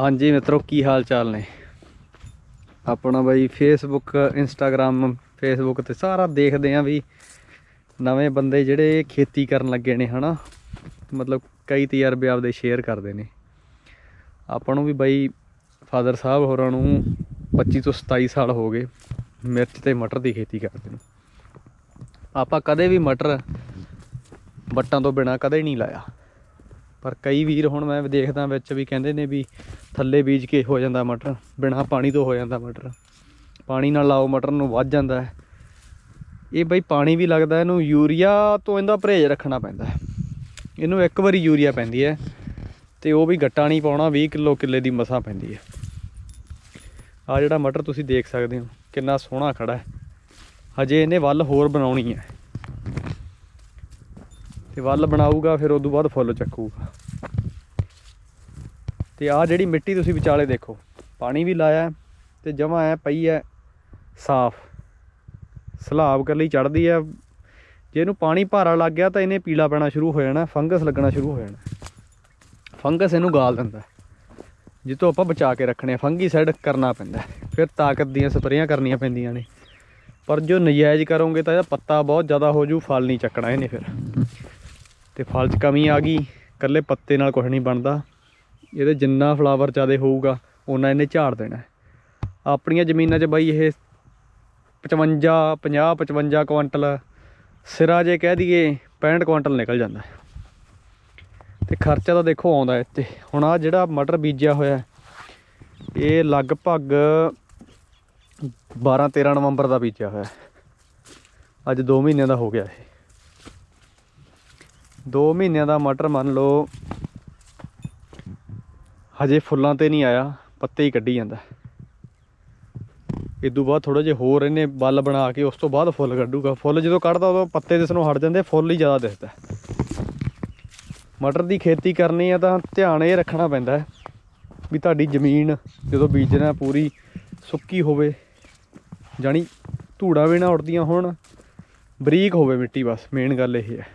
ਹਾਂਜੀ ਮਿੱਤਰੋ, ਕੀ ਹਾਲ ਚਾਲ ਨੇ? ਆਪਣਾ ਬਾਈ ਫੇਸਬੁੱਕ ਇੰਸਟਾਗ੍ਰam ਫੇਸਬੁੱਕ ਤੇ ਸਾਰਾ ਦੇਖਦੇ ਆ ਵੀ ਨਵੇਂ ਬੰਦੇ ਜਿਹੜੇ ਖੇਤੀ ਕਰਨ ਲੱਗੇ ਨੇ, ਹਨਾ? ਮਤਲਬ ਕਈ ਤਜਰਬੇ ਆਪਦੇ ਸ਼ੇਅਰ ਕਰਦੇ ਨੇ। ਆਪਾਂ ਨੂੰ ਵੀ ਬਾਈ ਫਾਦਰ ਸਾਹਿਬ ਹੋਰਾਂ ਨੂੰ 25 ਤੋਂ 27 ਸਾਲ ਹੋ ਗਏ, ਮਿਰਚ ਤੇ ਮਟਰ ਦੀ ਖੇਤੀ ਕਰਦੇ ਨੂੰ। ਆਪਾਂ ਕਦੇ ਵੀ ਮਟਰ ਵੱਟਾਂ ਤੋਂ ਬਿਨਾ ਕਦੇ ਨਹੀਂ ਲਾਇਆ। ਪਰ ਕਈ ਵੀਰ ਹੁਣ ਮੈਂ ਦੇਖਦਾ ਵਿੱਚ ਵੀ ਕਹਿੰਦੇ ਨੇ ਵੀ ਥੱਲੇ ਬੀਜ ਕੇ ਹੋ ਜਾਂਦਾ ਮਟਰ, ਬਿਨਾ ਪਾਣੀ ਤੋਂ ਹੋ ਜਾਂਦਾ ਮਟਰ। ਪਾਣੀ ਨਾਲ ਲਾਓ, ਮਟਰ ਨੂੰ ਵੱਧ ਜਾਂਦਾ ਹੈ। ਇਹ ਬਈ ਪਾਣੀ ਵੀ ਲੱਗਦਾ, ਇਹਨੂੰ ਯੂਰੀਆ ਤੋਂ ਇਹਦਾ ਪਰਹੇਜ਼ ਰੱਖਣਾ ਪੈਂਦਾ ਇਹਨੂੰ ਇੱਕ ਵਾਰੀ ਯੂਰੀਆ ਪੈਂਦੀ ਹੈ ਤੇ ਉਹ ਵੀ ਗੱਟਾ ਨਹੀਂ ਪਾਉਣਾ 20 ਕਿਲੋ ਕਿੱਲੇ ਦੀ ਮਸਾਂ ਪੈਂਦੀ ਹੈ। ਆ ਜਿਹੜਾ ਮਟਰ ਤੁਸੀਂ ਦੇਖ ਸਕਦੇ ਹੋ, ਕਿੰਨਾ ਸੋਹਣਾ ਖੜਾ ਹੈ। ਹਜੇ ਇਹਨੇ ਵੱਲ ਹੋਰ ਬਣਾਉਣੀ ਹੈ। ਤੇ ਵੱਲ ਬਣਾਊਗਾ, ਫਿਰ ਉਦੋਂ ਬਾਅਦ ਫੁੱਲ ਚੱਕੂਗਾ। ਤੇ ਆਹ ਜਿਹੜੀ ਮਿੱਟੀ ਤੁਸੀਂ ਵਿਚਾਲੇ ਦੇਖੋ, ਪਾਣੀ ਵੀ ਲਾਇਆ ਹੈ ਤੇ ਜਮਾ ਐ ਪਈ ਐ ਸਾਫ਼। ਸਲਾਬ ਕਰ ਲਈ ਚੜਦੀ ਐ ਜੇ ਇਹਨੂੰ ਪਾਣੀ ਭਾਰਾ ਲੱਗ ਗਿਆ ਤਾਂ ਇਹਨੇ ਪੀਲਾ ਪੈਣਾ ਸ਼ੁਰੂ ਹੋ ਜਾਣਾ, ਫੰਗਸ ਲੱਗਣਾ ਸ਼ੁਰੂ ਹੋ ਜਾਣਾ। ਫੰਗਸ ਇਹਨੂੰ ਗਾਲ ਦਿੰਦਾ ਹੈ। ਜਿੱਤੋਂ ਆਪਾਂ ਬਚਾ ਕੇ ਰੱਖਣੇ ਆ ਫੰਗੀਸਾਈਡ ਕਰਨਾ ਪੈਂਦਾ ਫਿਰ ਤਾਕਤ ਦੀਆਂ ਸਪਰੇਆਂ ਕਰਨੀਆਂ ਪੈਂਦੀਆਂ ਨੇ। ਪਰ ਜੋ ਨਜਾਇਜ਼ ਕਰੋਗੇ ਤਾਂ ਇਹਦਾ ਪੱਤਾ ਬਹੁਤ ਜ਼ਿਆਦਾ ਹੋ ਜੂ, ਫਲ ਨਹੀਂ ਚੱਕਣਾ ਇਹਨੇ ਫਿਰ। ਤੇ ਫਲ 'ਚ ਕਮੀ ਆ ਗਈ, ਇਕੱਲੇ ਪੱਤੇ ਨਾਲ ਕੁਝ ਨਹੀਂ ਬਣਦਾ। ਇਹਦੇ ਜਿੰਨਾ ਫਲਾਵਰ ਜ਼ਿਆਦਾ ਹੋਊਗਾ ਉਹਨਾਂ ਇਹਨੇ ਝਾੜ ਦੇਣਾ ਆਪਣੀਆਂ ਜ਼ਮੀਨਾਂ 'ਚ ਬਾਈ ਇਹ 55 50 55 ਕੁਇੰਟਲ ਸਿਰਾ ਜੇ ਕਹਿ ਦਈਏ 65 ਕੁਇੰਟਲ ਨਿਕਲ ਜਾਂਦਾ ਹੈ। ਤੇ ਖਰਚਾ ਤਾਂ ਦੇਖੋ ਆਉਂਦਾ ਇੱਥੇ। ਹੁਣ ਆ ਜਿਹੜਾ ਮਟਰ ਬੀਜਿਆ ਹੋਇਆ ਇਹ ਲਗਭਗ 12 13 ਨਵੰਬਰ ਦਾ ਬੀਜਿਆ ਹੋਇਆ ਅੱਜ 2 ਮਹੀਨਿਆਂ ਦਾ ਹੋ ਗਿਆ ਇਹ। 2 ਮਹੀਨਿਆਂ ਦਾ ਮਟਰ ਮੰਨ ਲਓ, ਹਜੇ ਫੁੱਲਾਂ ਤੇ ਨਹੀਂ ਆਇਆ, ਪੱਤੇ ਹੀ ਕੱਢੀ ਜਾਂਦਾ। ਇਦੋਂ ਬਾਅਦ ਥੋੜਾ ਜਿਹਾ ਹੋਰ ਇਹਨੇ ਬੱਲ ਬਣਾ ਕੇ ਉਸ ਤੋਂ ਬਾਅਦ ਫੁੱਲ ਕੱਢੂਗਾ। ਫੁੱਲ ਜਦੋਂ ਕੱਢਦਾ ਉਦੋਂ ਪੱਤੇ ਦਿਸਣੋਂ ਹਟ ਜਾਂਦੇ, ਫੁੱਲ ਹੀ ਜ਼ਿਆਦਾ ਦਿਸਦਾ ਮਟਰ ਦੀ ਖੇਤੀ ਕਰਨੀ ਆ ਤਾਂ ਧਿਆਨ ਇਹ ਰੱਖਣਾ ਪੈਂਦਾ ਹੈ ਵੀ ਤੁਹਾਡੀ ਜ਼ਮੀਨ ਜਦੋਂ ਬੀਜਣਾ ਪੂਰੀ ਸੁੱਕੀ ਹੋਵੇ, ਜਾਣੀ ਧੂੜਾ ਵੀ ਨਾ ਉੱਡਦੀਆਂ ਹੋਣ, ਬਰੀਕ ਹੋਵੇ ਮਿੱਟੀ ਬਸ ਮੇਨ ਗੱਲ ਇਹ ਹੈ।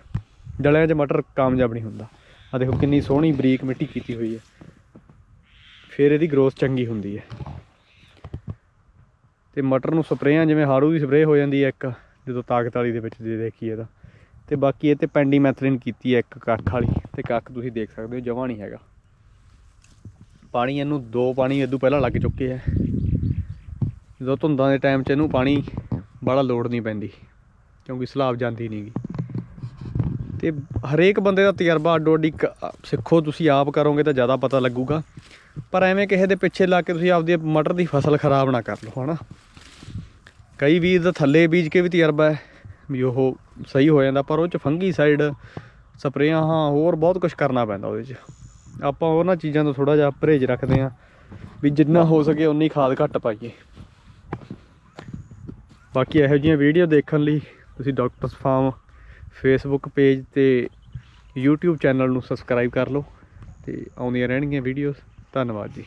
ਡਲਿਆਂ 'ਚ ਮਟਰ ਕਾਮਯਾਬ ਨਹੀਂ ਹੁੰਦਾ। ਆ ਦੇਖੋ ਕਿੰਨੀ ਸੋਹਣੀ ਬਰੀਕ ਮਿੱਟੀ ਕੀਤੀ ਹੋਈ ਹੈ। ਫਿਰ ਇਹਦੀ ਗਰੋਥ ਚੰਗੀ ਹੁੰਦੀ ਹੈ। ਤੇ ਮਟਰ ਨੂੰ ਸਪਰੇਆਂ ਜਿਵੇਂ ਹਾੜੂ ਦੀ ਸਪਰੇਅ ਹੋ ਜਾਂਦੀ ਹੈ ਇੱਕ, ਜਦੋਂ ਤਾਕਤ ਵਾਲੀ ਦੇ ਵਿੱਚ ਜੇ ਦੇਖੀਏ ਤਾਂ। ਤੇ ਬਾਕੀ ਇਹ ਤੇ ਪੈਂਡੀ ਮੈਥਲਿਨ ਕੀਤੀ ਹੈ ਇੱਕ ਕੱਖ ਵਾਲੀ, ਤੇ ਕੱਖ ਤੁਸੀਂ ਦੇਖ ਸਕਦੇ ਹੋ, ਜਮਾ ਨਹੀਂ ਹੈਗਾ। ਪਾਣੀ ਇਹਨੂੰ ਦੋ ਪਾਣੀ ਇਦੋਂ ਪਹਿਲਾਂ ਲੱਗ ਚੁੱਕੇ ਹੈ। ਜਦੋਂ ਧੁੰਦਾਂ ਦੇ ਟਾਈਮ 'ਚ ਇਹਨੂੰ ਪਾਣੀ ਬੜਾ ਲੋੜ ਨਹੀਂ ਪੈਂਦੀ, ਕਿਉਂਕਿ ਸਲਾਬ ਜਾਂਦੀ ਨਹੀਂਗੀ ਤੇ ਹਰੇਕ ਬੰਦੇ ਦਾ ਤਜਰਬਾ ਅੱਡੋ ਅੱਡੀ ਕ- ਸਿੱਖੋ, ਤੁਸੀਂ ਆਪ ਕਰੋਗੇ ਤਾਂ ਜ਼ਿਆਦਾ ਪਤਾ ਲੱਗੂਗਾ। ਪਰ ਐਵੇਂ ਕਿਸੇ ਦੇ ਪਿੱਛੇ ਲਾ ਕੇ ਤੁਸੀਂ ਆਪਦੀ ਮਟਰ ਦੀ ਫਸਲ ਖਰਾਬ ਨਾ ਕਰ ਲਓ, ਹਨਾ? ਕਈ ਬੀਜ ਦਾ ਥੱਲੇ ਬੀਜ ਕੇ ਵੀ ਤਜਰਬਾ ਹੈ, ਵੀ ਉਹ ਸਹੀ ਹੋ ਜਾਂਦਾ, ਪਰ ਉਹ ਚ ਫੰਗੀ ਸਾਈਡ, ਸਪਰੇਆਂ, ਹਾਂ, ਹੋਰ ਬਹੁਤ ਕੁਝ ਕਰਨਾ ਪੈਂਦਾ ਉਹਦੇ ਚ। ਆਪਾਂ ਉਹਨਾਂ ਚੀਜ਼ਾਂ ਤੋਂ ਥੋੜਾ ਜਿਹਾ ਪਰਹੇਜ਼ ਰੱਖਦੇ ਹਾਂ, ਵੀ ਜਿੰਨਾ ਹੋ ਸਕੇ ਉਨੀ ਖਾਦ ਘੱਟ ਪਾਈਏ। ਬਾਕੀ ਇਹੋ ਜਿਹੀਆਂ ਵੀਡੀਓ ਦੇਖਣ ਲਈ ਤੁਸੀਂ ਡਾਕਟਰਸ ਫਾਰਮ ਫੇਸਬੁੱਕ ਪੇਜ ਤੇ YouTube ਚੈਨਲ ਨੂੰ ਸਬਸਕ੍ਰਾਈਬ ਕਰ ਲਓ ਤੇ ਆਉਂਦੀਆਂ ਰਹਿਣਗੀਆਂ ਵੀਡੀਓਜ਼ ਧੰਨਵਾਦ ਜੀ।